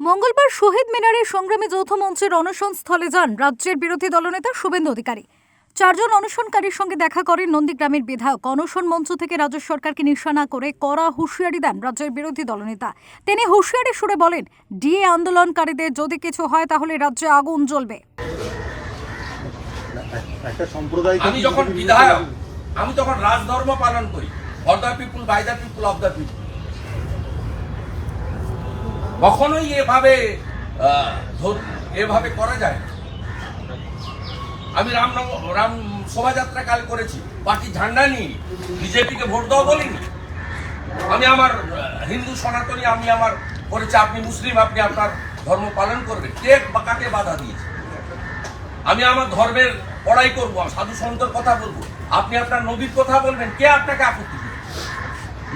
মঙ্গলবার শহীদ মিনারে সংগ্রামী যৌথ মঞ্চের অনশন স্থলে যান রাজ্যের বিরোধী দলনেতা শুভেন্দু অধিকারী। চারজন অনশনকারীর সঙ্গে দেখা করেন নন্দীগ্রামের বিধায়ক। অনশন মঞ্চ থেকে রাজ্য সরকারকে নিশানা করে কড়া হুঁশিয়ারি দেন রাজ্যের বিরোধী দলনেতা। তিনি হুঁশিয়ারি সুরে বলেন ডিএ আন্দোলনকারীদের যদি কিছু হয় তাহলে রাজ্যে আগুন জ্বলবে। আমি যখন বিধায়ক আমি তখন রাজধর্ম পালন করি। For the people by the people of the people কখনোই এভাবে এভাবে করা যায়। আমি রাম রাম শোভাযাত্রা কাল করেছি পার্টি ঝান্ডা নিয়ে বিজেপিকে ভোট দাও বলিনি। আমি আমার হিন্দু সনাতনী, আমি আমার করেছি, আপনি মুসলিম, আপনি আপনার ধর্ম পালন করবেন। কে বা কাকে বাধা দিয়েছে? আমি আমার ধর্মের পড়াই করব সাধু সন্তর কথা বলব। আপনি আপনার নবীর কথা বলবেন, কে আপনাকে আপত্তি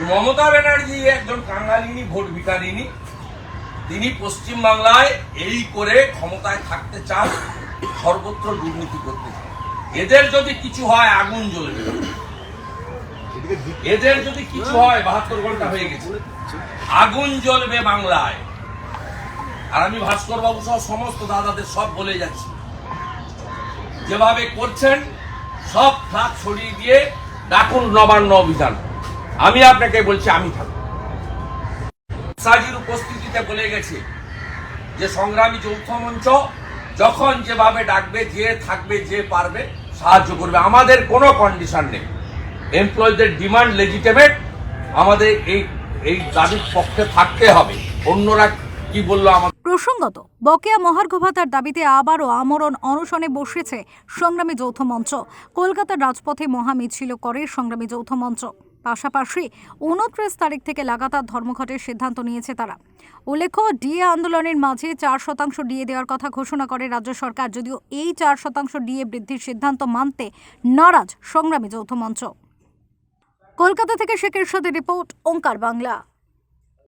মমতা ব্যানার্জি একজন কাঙ্গালিনী ভোট ভিকারিনী তিনি পশ্চিম বাংলায় এই করে ক্ষমতায় থাকতে চান, সর্বত্র দুর্নীতি করতে চান। এদের যদি কিছু হয়, আগুন জ্বলবে এদের যদি কিছু হয়, বাহাত্তর ঘণ্টা হয়ে গেছে। আগুন জ্বলবে বাংলায়। আর আমি ভাস্কর বাবু সহ সমস্ত দাদাদের সব বলে যাচ্ছি। যেভাবে করছেন, সব ফ্লাগ ছড়িয়ে দিয়ে ডাকুন নবান্ন অভিযান। আমি আপনাকে বলছি, আমি থাকব। সাজির উপস্থিতিতে বলে গেছে যে সংগ্রামী যৌথ মঞ্চ যখন যেভাবে ডাকবে, যে থাকবে, যে পারবে, সাহায্য করবে। আমাদের কোনো কন্ডিশন নেই। এমপ্লয়ীদের ডিমান্ড লেজিটেমেট আমাদের এই এই দাবির পক্ষে থাকতে হবে। অন্যরা কি বলল আমাদের প্রসঙ্গত, বকেয়া মহার্ঘ ভাতার দাবিতে আবারও আমরণ অনশনে বসেছে সংগ্রামী যৌথ মঞ্চ। কলকাতার রাজপথে মহামিছিল করে সংগ্রামী যৌথ মঞ্চ। পাশাপাশি উনত্রিশ তারিখ থেকে লাগাতার ধর্মঘটের সিদ্ধান্ত নিয়েছে তারা। উল্লেখ্য, ডিএ আন্দোলনের মাঝে চার শতাংশ ডিএ দেওয়ার কথা ঘোষণা করে রাজ্য সরকার, যদিও এই চার শতাংশ ডিএ বৃদ্ধির সিদ্ধান্ত মানতে নারাজ সংগ্রামী যৌথ মঞ্চ। কলকাতা থেকে শেখের সাথে রিপোর্ট, ওঙ্কার বাংলা।